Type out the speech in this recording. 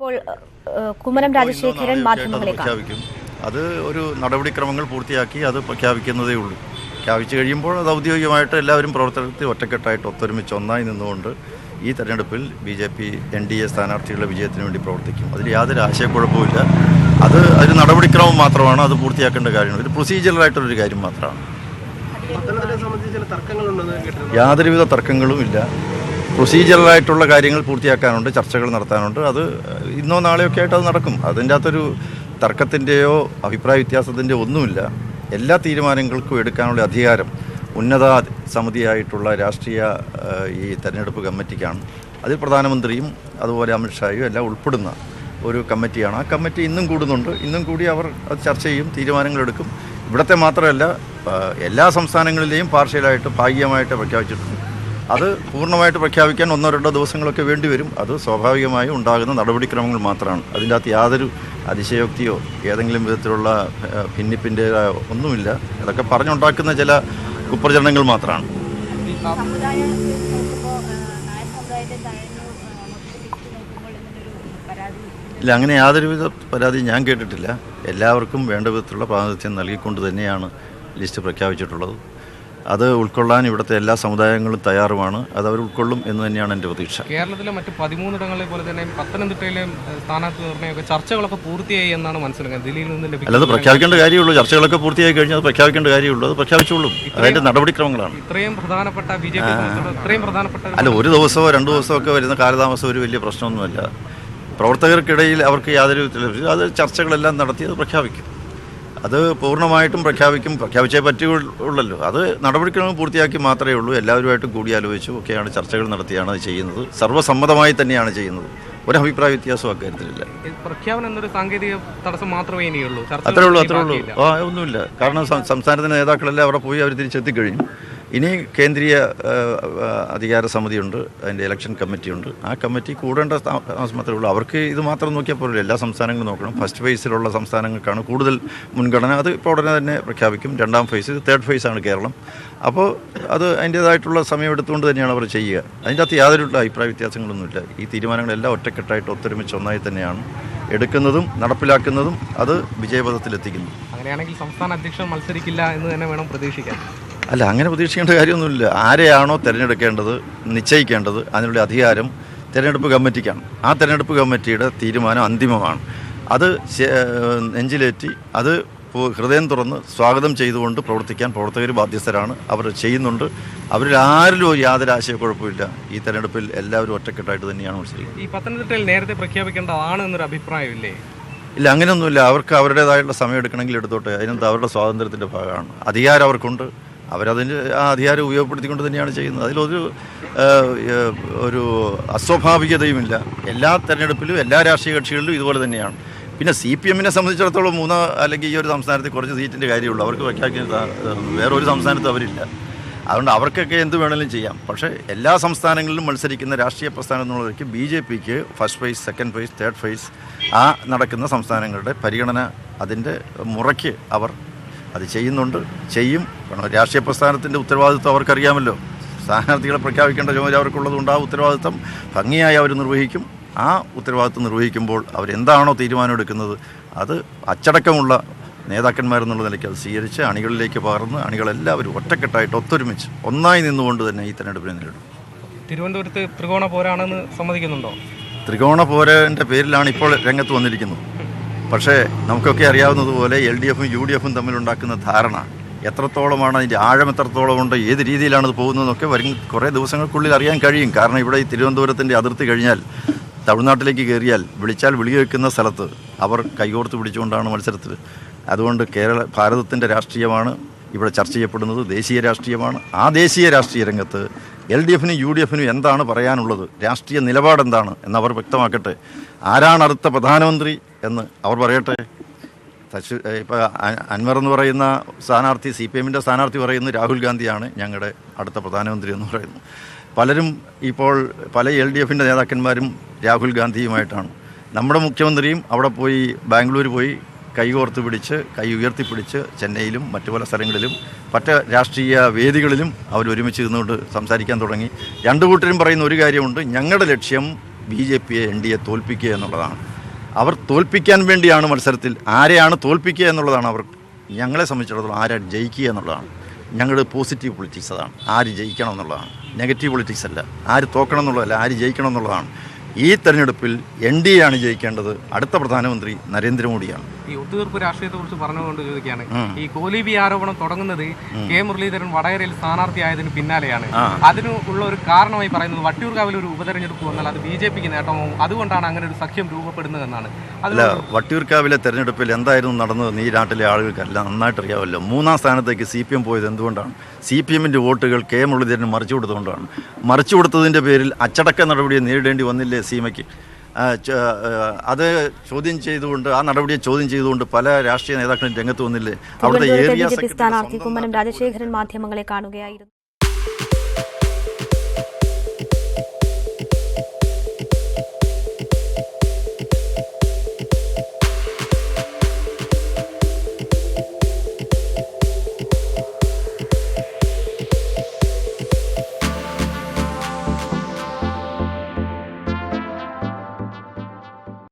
ഇപ്പോൾ കുമ്മനം രാജശേഖരൻ മാധ്യമങ്ങളെ പ്രഖ്യാപിക്കും. അത് ഒരു നടപടിക്രമങ്ങൾ പൂർത്തിയാക്കി അത് പ്രഖ്യാപിക്കുന്നതേ ഉള്ളൂ. പ്രഖ്യാപിച്ചു കഴിയുമ്പോൾ അത് ഔദ്യോഗികമായിട്ട് എല്ലാവരും പ്രവർത്തനത്തിൽ ഒറ്റക്കെട്ടായിട്ട് ഒത്തൊരുമിച്ച് ഒന്നായി നിന്നുകൊണ്ട് ഈ തെരഞ്ഞെടുപ്പിൽ B J P N D A സ്ഥാനാർത്ഥികളുടെ വിജയത്തിന് വേണ്ടി പ്രവർത്തിക്കും. അതിൽ യാതൊരു ആശയക്കുഴപ്പമില്ല അത് ഒരു നടപടിക്രമം മാത്രമാണ് അത് പൂർത്തിയാക്കേണ്ട കാര്യം ഒരു പ്രൊസീജിയറായിട്ടുള്ളൊരു കാര്യം മാത്രമാണ്. യാതൊരുവിധ തർക്കങ്ങളും ഇല്ല പ്രൊസീജിയറായിട്ടുള്ള കാര്യങ്ങൾ പൂർത്തിയാക്കാനുണ്ട് ചർച്ചകൾ നടത്താനുണ്ട്. അത് ഇന്നോ നാളെയൊക്കെ ആയിട്ട് അത് നടക്കും. അതിന്റെ അകത്തൊരു തർക്കത്തിന്റെയോ അഭിപ്രായ വ്യത്യാസത്തിന്റെയോ ഒന്നുമില്ല. എല്ലാ തീരുമാനങ്ങൾക്കും എടുക്കാനുള്ള അധികാരം ഉന്നത സമിതിയായിട്ടുള്ള രാഷ്ട്രീയ ഈ തെരഞ്ഞെടുപ്പ് കമ്മിറ്റിക്കാണ്. അതിൽ പ്രധാനമന്ത്രിയും അതുപോലെ അമിത്ഷായും എല്ലാം ഉൾപ്പെടുന്ന ഒരു കമ്മിറ്റിയാണ്. ആ കമ്മിറ്റി ഇന്നും കൂടുന്നുണ്ട്. ഇന്നും കൂടി അവർ അത് ചർച്ച ചെയ്യും തീരുമാനങ്ങളെടുക്കും ഇവിടുത്തെ മാത്രമല്ല എല്ലാ സംസ്ഥാനങ്ങളിലെയും പാർഷ്യലായിട്ട് ഭാഗികമായിട്ട് പ്രഖ്യാപിച്ചിട്ടുണ്ട്. അത് പൂർണമായിട്ട് പ്രഖ്യാപിക്കാൻ ഒന്നോ രണ്ടോ ദിവസങ്ങളൊക്കെ വേണ്ടിവരും അത് സ്വാഭാവികമായും ഉണ്ടാകുന്ന നടപടിക്രമങ്ങൾ മാത്രമാണ്. അതിന്റെ അകത്ത് യാതൊരു അതിശയോക്തിയോ ഏതെങ്കിലും വിധത്തിലുള്ള ഭിന്നിപ്പിന്റെ ഒന്നുമില്ല. അതൊക്കെ പറഞ്ഞുണ്ടാക്കുന്ന ചില കുപ്രചരണങ്ങൾ മാത്രമാണ്. ഇല്ല അങ്ങനെ യാതൊരുവിധ പരാതി ഞാൻ കേട്ടിട്ടില്ല. എല്ലാവർക്കും വേണ്ട വിധത്തിലുള്ള പ്രാതിനിധ്യം നൽകിക്കൊണ്ട് തന്നെയാണ് ലിസ്റ്റ് പ്രഖ്യാപിച്ചിട്ടുള്ളത്. അത് ഉൾക്കൊള്ളാൻ ഇവിടുത്തെ എല്ലാ സമുദായങ്ങളും തയ്യാറുമാണ്. അത് അവർ ഉൾക്കൊള്ളും എന്ന് തന്നെയാണ് എന്റെ പ്രതീക്ഷ. കേരളത്തിലെ മറ്റ് പതിമൂന്നിടങ്ങളെ പോലെ തന്നെ പത്തനംതിട്ടയിലെ സ്ഥാനാർത്ഥി നിർണയമൊക്കെ ചർച്ചകളൊക്കെ പൂർത്തിയായി എന്നാണ് മനസ്സിലാക്കുന്നത്. ദില്ലിയിൽ നിന്ന് അല്ലാതെ പ്രഖ്യാപിക്കേണ്ട കാര്യമുള്ളൂ. ചർച്ചകളൊക്കെ പൂർത്തിയായി കഴിഞ്ഞാൽ അത് പ്രഖ്യാപിക്കേണ്ട കാര്യമുള്ളൂ. അത് പ്രഖ്യാപിച്ചോളും. അതിന്റെ നടപടിക്രമങ്ങളാണ്. ഇത്രയും പ്രധാനപ്പെട്ട ബി ജെ ഇത്രയും പ്രധാനപ്പെട്ട അല്ല ഒരു ദിവസമോ രണ്ട് ദിവസമോ ഒക്കെ വരുന്ന കാലതാമസം ഒരു വലിയ പ്രശ്നമൊന്നുമല്ല. പ്രവർത്തകർക്കിടയിൽ അവർക്ക് യാതൊരു അത് ചർച്ചകളെല്ലാം നടത്തി അത് പ്രഖ്യാപിക്കും. അത് പൂർണമായിട്ടും പ്രഖ്യാപിക്കും പ്രഖ്യാപിച്ചേ പറ്റുള്ളൂ അത് നടപടിക്രമം പൂർത്തിയാക്കി മാത്രമേ ഉള്ളൂ. എല്ലാവരുമായിട്ടും കൂടിയാലോചിച്ചു ഒക്കെയാണ് ചർച്ചകൾ നടത്തിയാണ് അത് ചെയ്യുന്നത്. സർവസമ്മതമായി തന്നെയാണ് ചെയ്യുന്നത്. ഒരു അഭിപ്രായ വ്യത്യാസം അക്കാര്യത്തിലില്ല. പ്രഖ്യാപനം എന്നൊരു സാങ്കേതിക തടസ്സം മാത്രമേ ഇനിയുള്ളൂ. അത്രേ ഉള്ളൂ അത്രേ ഉള്ളൂ. ആ ഒന്നുമില്ല. കാരണം സംസ്ഥാനത്തിന്റെ നേതാക്കളെല്ലാം അവിടെ പോയി അവർ തിരിച്ചെത്തിക്കഴിഞ്ഞു. ഇനി കേന്ദ്രീയ അധികാര സമിതിയുണ്ട് അതിന്റെ ഇലക്ഷൻ കമ്മിറ്റിയുണ്ട് ആ കമ്മിറ്റി കൂടേണ്ട താമസം മാത്രമേ ഉള്ളൂ. അവർക്ക് ഇത് മാത്രം നോക്കിയാൽ പോലും എല്ലാ സംസ്ഥാനങ്ങളും നോക്കണം. ഫസ്റ്റ് ഫേസിലുള്ള സംസ്ഥാനങ്ങൾക്കാണ് കൂടുതൽ മുൻഗണന. അത് ഇപ്പോൾ ഉടനെ തന്നെ പ്രഖ്യാപിക്കും. രണ്ടാം ഫേസ് തേർഡ് ഫേസാണ് കേരളം. അപ്പോൾ അത് അതിന്റേതായിട്ടുള്ള സമയം എടുത്തുകൊണ്ട് തന്നെയാണ് അവർ ചെയ്യുക. അതിന്റെ അകത്ത് യാതൊരു അഭിപ്രായ വ്യത്യാസങ്ങളൊന്നുമില്ല. ഈ തീരുമാനങ്ങളെല്ലാം ഒറ്റക്കെട്ടായിട്ട് ഒത്തൊരുമിച്ച് ഒന്നായി തന്നെയാണ് എടുക്കുന്നതും നടപ്പിലാക്കുന്നതും അത് വിജയപഥത്തിലെത്തിക്കുന്നു. അങ്ങനെയാണെങ്കിൽ സംസ്ഥാന അധ്യക്ഷൻ മത്സരിക്കില്ല എന്ന് തന്നെ വേണം പ്രതീക്ഷിക്കാൻ. അല്ല അങ്ങനെ പ്രതീക്ഷിക്കേണ്ട കാര്യമൊന്നുമില്ല. ആരെയാണോ തിരഞ്ഞെടുക്കേണ്ടത് നിശ്ചയിക്കേണ്ടത് അതിനുള്ള അധികാരം തിരഞ്ഞെടുപ്പ് കമ്മിറ്റിക്കാണ്. ആ തിരഞ്ഞെടുപ്പ് കമ്മിറ്റിയുടെ തീരുമാനം അന്തിമമാണ്. അത് നെഞ്ചിലേറ്റി അത് ഹൃദയം തുറന്ന് സ്വാഗതം ചെയ്തുകൊണ്ട് പ്രവർത്തിക്കാൻ പ്രവർത്തകർ ബാധ്യസ്ഥരാണ്. അവർ ചെയ്യുന്നുണ്ട്. അവരിൽ ആരിലും യാതൊരു ആശയക്കുഴപ്പമില്ല ഈ തെരഞ്ഞെടുപ്പിൽ എല്ലാവരും ഒറ്റക്കെട്ടായിട്ട് തന്നെയാണ് മത്സരിക്കുന്നത്. ഈ പത്തനംതിട്ടയിൽ നേരത്തെ പ്രഖ്യാപിക്കേണ്ടതാണ് എന്നൊരു അഭിപ്രായമില്ലേ? ഇല്ല അങ്ങനെയൊന്നുമില്ല. അവർക്ക് അവരുടേതായിട്ടുള്ള സമയം എടുക്കണമെങ്കിൽ എടുത്തോട്ടെ. അതിനെന്ത്? അവരുടെ സ്വാതന്ത്ര്യത്തിന്റെ ഭാഗമാണ്. അധികാരം അവർക്കുണ്ട്. അവരതിന് ആ അധികാരം ഉപയോഗപ്പെടുത്തിക്കൊണ്ട് തന്നെയാണ് ചെയ്യുന്നത്. അതിലൊരു ഒരു അസ്വാഭാവികതയുമില്ല. എല്ലാ തെരഞ്ഞെടുപ്പിലും എല്ലാ രാഷ്ട്രീയ കക്ഷികളിലും ഇതുപോലെ തന്നെയാണ്. പിന്നെ സി പി എമ്മിനെ സംബന്ധിച്ചിടത്തോളം മൂന്ന് അല്ലെങ്കിൽ ഈ ഒരു സംസ്ഥാനത്തിൽ കുറച്ച് സീറ്റിന്റെ കാര്യമുള്ളൂ. അവർക്ക് വയ്ക്കാക്കി വേറൊരു സംസ്ഥാനത്ത് അവരില്ല. അതുകൊണ്ട് അവർക്കൊക്കെ എന്ത് വേണമെങ്കിലും ചെയ്യാം. പക്ഷേ എല്ലാ സംസ്ഥാനങ്ങളിലും മത്സരിക്കുന്ന രാഷ്ട്രീയ പ്രസ്ഥാനം എന്നുള്ളവർക്ക് ബി ജെ പിക്ക് first phase second phase third phase ആ നടക്കുന്ന സംസ്ഥാനങ്ങളുടെ പരിഗണന അതിന്റെ മുറയ്ക്ക് അവർ അത് ചെയ്യുന്നുണ്ട്. ചെയ്യും. കാരണം രാഷ്ട്രീയ പ്രസ്ഥാനത്തിന്റെ ഉത്തരവാദിത്വം അവർക്കറിയാമല്ലോ. സ്ഥാനാർത്ഥികളെ പ്രഖ്യാപിക്കേണ്ട ചുമതല അവർക്കുള്ളതുകൊണ്ട് ആ ഉത്തരവാദിത്വം ഭംഗിയായി അവർ നിർവഹിക്കും. ആ ഉത്തരവാദിത്വം നിർവഹിക്കുമ്പോൾ അവരെന്താണോ തീരുമാനമെടുക്കുന്നത് അത് അച്ചടക്കമുള്ള നേതാക്കന്മാരെന്നുള്ള നിലയ്ക്ക് അത് സ്വീകരിച്ച് അണികളിലേക്ക് പകർന്ന് അണികളെല്ലാവരും ഒറ്റക്കെട്ടായിട്ട് ഒത്തൊരുമിച്ച് ഒന്നായി നിന്നുകൊണ്ട് തന്നെ ഈ തെരഞ്ഞെടുപ്പിനെ നേരിടും. തിരുവനന്തപുരത്ത് ത്രികോണ പോരാണെന്ന് സമ്മതിക്കുന്നുണ്ടോ? ത്രികോണ പോരന്റെ പേരിലാണ് ഇപ്പോൾ രംഗത്ത് വന്നിരിക്കുന്നത്. പക്ഷേ നമുക്കൊക്കെ അറിയാവുന്നതുപോലെ എൽ ഡി എഫും യു ഡി എഫും തമ്മിലുണ്ടാക്കുന്ന ധാരണ എത്രത്തോളമാണ് അതിന്റെ ആഴം എത്രത്തോളമുണ്ട് ഏത് രീതിയിലാണ് ഇത് പോകുന്നതെന്നൊക്കെ വരും. കുറേ ദിവസങ്ങൾക്കുള്ളിൽ അറിയാൻ കഴിയും. കാരണം ഇവിടെ ഈ തിരുവനന്തപുരത്തിന്റെ അതിർത്തി കഴിഞ്ഞാൽ തമിഴ്നാട്ടിലേക്ക് കയറിയാൽ വിളിച്ചാൽ വിളി വയ്ക്കുന്ന സ്ഥലത്ത് അവർ കൈകോർത്ത് പിടിച്ചുകൊണ്ടാണ് മത്സരത്തിൽ. അതുകൊണ്ട് കേരള ഭാരതത്തിന്റെ രാഷ്ട്രീയമാണ് ഇവിടെ ചർച്ച ചെയ്യപ്പെടുന്നത്. ദേശീയ രാഷ്ട്രീയമാണ്. ആ ദേശീയ രാഷ്ട്രീയ രംഗത്ത് എൽ ഡി എഫിനും യു ഡി എഫിനും എന്താണ് പറയാനുള്ളത്? രാഷ്ട്രീയ നിലപാടെന്താണ്? എന്നവർ വ്യക്തമാക്കട്ടെ. ആരാണ് അടുത്ത പ്രധാനമന്ത്രി? എന്ന് അവർ പറയട്ടെ. തശു ഇപ്പോൾ അൻവർ എന്ന് പറയുന്ന സ്ഥാനാർത്ഥി സി പി എമ്മിന്റെ സ്ഥാനാർത്ഥി പറയുന്ന രാഹുൽ ഗാന്ധിയാണ് ഞങ്ങളുടെ അടുത്ത പ്രധാനമന്ത്രി എന്ന് പറയുന്നു പലരും ഇപ്പോൾ പല എൽ ഡി എഫിന്റെ നേതാക്കന്മാരും രാഹുൽ ഗാന്ധിയുമായിട്ടാണ്. നമ്മുടെ മുഖ്യമന്ത്രിയും അവിടെ പോയി ബാംഗ്ലൂർ പോയി കൈകോർത്ത് പിടിച്ച് കൈ ഉയർത്തിപ്പിടിച്ച് ചെന്നൈയിലും മറ്റു പല സ്ഥലങ്ങളിലും മറ്റ് രാഷ്ട്രീയ വേദികളിലും അവർ ഒരുമിച്ച് ഇരുന്നുകൊണ്ട് സംസാരിക്കാൻ തുടങ്ങി. രണ്ടു കൂട്ടരും പറയുന്ന ഒരു കാര്യമുണ്ട് ഞങ്ങളുടെ ലക്ഷ്യം ബി ജെ പിയെ എൻ ഡി എ തോൽപ്പിക്കുക എന്നുള്ളതാണ്. അവർ തോൽപ്പിക്കാൻ വേണ്ടിയാണ് മത്സരത്തിൽ. ആരെയാണ് തോൽപ്പിക്കുക എന്നുള്ളതാണ് അവർ ഞങ്ങളെ സംബന്ധിച്ചിടത്തോളം ആരാണ് ജയിക്കുക എന്നുള്ളതാണ്. ഞങ്ങളുടെ പോസിറ്റീവ് പൊളിറ്റിക്സ് അതാണ്. ആര് ജയിക്കണം എന്നുള്ളതാണ്. നെഗറ്റീവ് പൊളിറ്റിക്സ് അല്ല. ആര് തോക്കണം എന്നുള്ളതല്ല ആര് ജയിക്കണം എന്നുള്ളതാണ്. ഈ തെരഞ്ഞെടുപ്പിൽ എൻ ഡി എ ആണ് ജയിക്കേണ്ടത് അടുത്ത പ്രധാനമന്ത്രി നരേന്ദ്രമോദിയാണ്. ഈ ഒത്തുതീർപ്പ് രാഷ്ട്രീയത്തെ കുറിച്ച് പറഞ്ഞുകൊണ്ട് ചോദിക്കുകയാണ്. ഈ കോലീബി ആരോപണം തുടങ്ങുന്നത് കെ മുരളീധരൻ വടകരയിൽ സ്ഥാനാർത്ഥിയായതിന് പിന്നാലെയാണ്. അതിനുള്ള ഉള്ള ഒരു കാരണമായി പറയുന്നത് വട്ടിയൂർക്കാവിൽ ഒരു ഉപതെരഞ്ഞെടുപ്പ് വന്നാൽ അത് ബി ജെ പിക്ക് നേട്ടമാവും. അതുകൊണ്ടാണ് അങ്ങനെ ഒരു സഖ്യം രൂപപ്പെടുന്നതെന്നാണ് അല്ല വട്ടിയൂർക്കാവിലെ തെരഞ്ഞെടുപ്പിൽ എന്തായിരുന്നു നടന്നത് ഈ നാട്ടിലെ ആളുകൾക്കെല്ലാം നന്നായിട്ട് അറിയാമല്ലോ മൂന്നാം സ്ഥാനത്തേക്ക് സി പി എം പോയത് എന്തുകൊണ്ടാണ്? സി പി എമ്മിന്റെ വോട്ടുകൾ കെ മുരളീധരൻ മറിച്ചു കൊടുത്തുകൊണ്ടാണ് മറിച്ചു കൊടുത്തതിന്റെ പേരിൽ അച്ചടക്ക നടപടിയെ നേരിടേണ്ടി വന്നില്ലേ സീമയ്ക്ക്. അത് ചോദ്യം ചെയ്തുകൊണ്ട് ആ നടപടിയെ ചോദ്യം ചെയ്തുകൊണ്ട് പല രാഷ്ട്രീയ നേതാക്കളും രംഗത്ത് വന്നില്ലേ? അവിടുത്തെ ഏരിയ സെക്രട്ടറി സ്ഥാനാർത്ഥി കുമ്മനം രാജശേഖരൻ മാധ്യമങ്ങളെ കാണുകയായിരുന്നു.